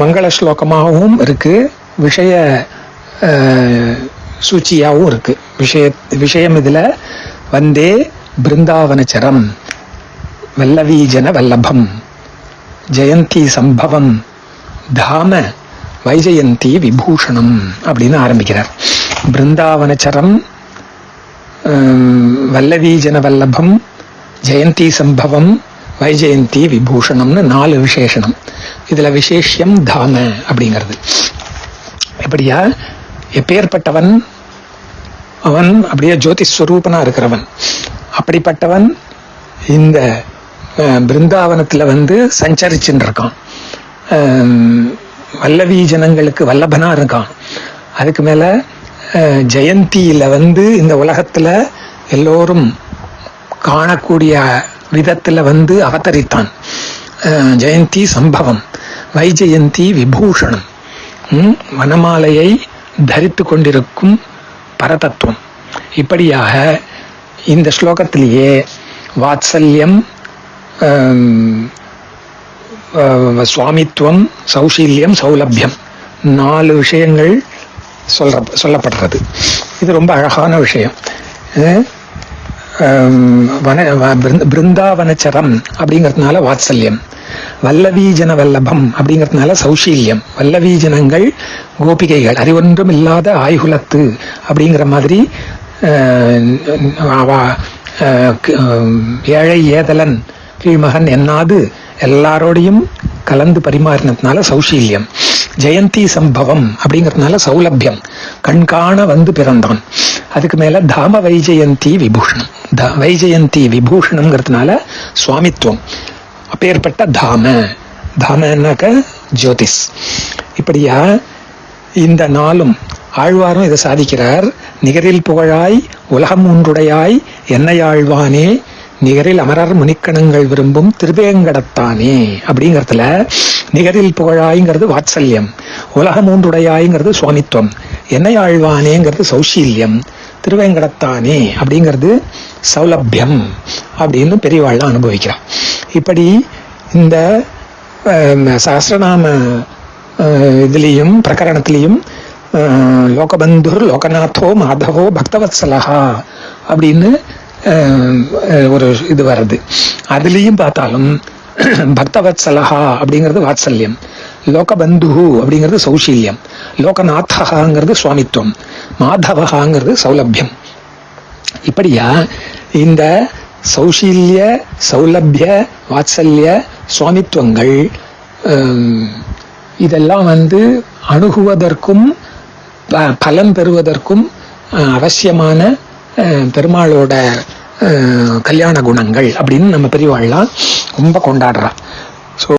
மங்கள ஸ்லோகமாகவும் இருக்கு. விஷய சூச்சியாகவும் இருக்கு. விஷய விஷயம் இதில் வந்தே பிருந்தாவனச்சரம் வல்லவீஜன வல்லபம் ஜெயந்தி சம்பவம் தாம வைஜெயந்தி விபூஷணம் அப்படின்னு ஆரம்பிக்கிறார். பிருந்தாவனச்சரம் வல்லவீஜன வல்லபம் ஜெயந்தி சம்பவம் வைஜெயந்தி விபூஷணம்னு நாலு விசேஷணம் இதில் விசேஷம் தாம அப்படிங்கிறது. எப்படியா? எப்பேற்பட்டவன் அவன் அப்படியே ஜோதிஸ்வரூபனா இருக்கிறவன். அப்படிப்பட்டவன் இந்த பிருந்தாவனத்தில் வந்து சஞ்சரிச்சுன்னு இருக்கான். வல்லவி ஜனங்களுக்கு வல்லபனாக இருக்கான். அதுக்கு மேலே ஜெயந்தியில் வந்து இந்த உலகத்தில் எல்லோரும் காணக்கூடிய விதத்தில் வந்து அவதரித்தான். ஜெயந்தி சம்பவம். வைஜெயந்தி விபூஷணம். ம், வனமாலையை தரித்து கொண்டிருக்கும் பரதத்துவம். இப்படியாக இந்த ஸ்லோகத்திலேயே வாத்சல்யம் சுவாமித்துவம் சௌசீல்யம் சௌலபியம் நாலு விஷயங்கள் சொல்ற சொல்லப்படுறது. இது ரொம்ப அழகான விஷயம். வன பிருந்தாவனச்சரம் அப்படிங்கிறதுனால வாத்சல்யம். வல்லவீஜன வல்லபம் அப்படிங்கிறதுனால சௌஷீல்யம். வல்லவீஜனங்கள் கோபிகைகள் அறிவொன்றும் இல்லாத ஆய்குலத்து அப்படிங்கிற மாதிரி ஏழை ஏதலன் கீழ்மகன் என்னாது எல்லாரோடையும் கலந்து பரிமாறினதுனால சௌஷீல்யம். ஜெயந்தி சம்பவம் அப்படிங்கிறதுனால சௌலபியம். கண்காண வந்து பிறந்தான். அதுக்கு மேல தாம வைஜெயந்தி விபூஷணம். த- வைஜெயந்தி விபூஷணம்ங்கிறதுனால சுவாமித்துவம் அப்பேற்பட்ட தாம. தாமன்னாக்க ஜோதிஷ். இப்படியா இந்த நாளும் ஆழ்வாரும் இதை சாதிக்கிறார். நிகரில் புகழாய் உலகம் ஒன்றுடையாய் என்னையாழ்வானே நிகரில் அமரர் முனிக்கணங்கள் விரும்பும் திருவேங்கடத்தானே அப்படிங்கிறதுல நிகரில் புகழாய்ங்கிறது வாத்சல்யம். உலகம் ஒன்றுடையாய்ங்கிறது சுவாமித்துவம் என்னையாழ்வானேங்கிறது சௌஷீல்யம் திருவேங்கடத்தானே அப்படிங்கிறது சௌலபியம் அப்படின்னு பெரியவாள்லாம் அனுபவிக்கிறான். இப்படி இந்த சஹசிரநாம சஹஸ்ரநாம ஆஹ், இதுலேயும் பிரகரணத்திலையும் ஆஹ், லோகபந்துர் லோகநாதோ மாதவோ பக்தவத்சலஹா அப்படின்னு ஒரு இது வருது அதுலேயும் பார்த்தாலும் பக்தவத்சலஹா அப்படிங்கிறது வாத்சல்யம். லோகபந்து அப்படிங்கிறது சௌஷீல்யம். லோகநாத்தகாங்கிறது சுவாமித்துவம் மாதவகாங்கிறது சௌலபியம். இப்படியா இந்த சௌஷீல்ய சௌலபிய வாத்சல்ய சுவாமித்துவங்கள் இதெல்லாம் வந்து அணுகுவதற்கும் ப- பலன் பெறுவதற்கும் அவசியமான பெருமாளோட கல்யாண குணங்கள் அப்படின்னு நம்ம பெரியவாள்லாம் ரொம்ப கொண்டாடுறா.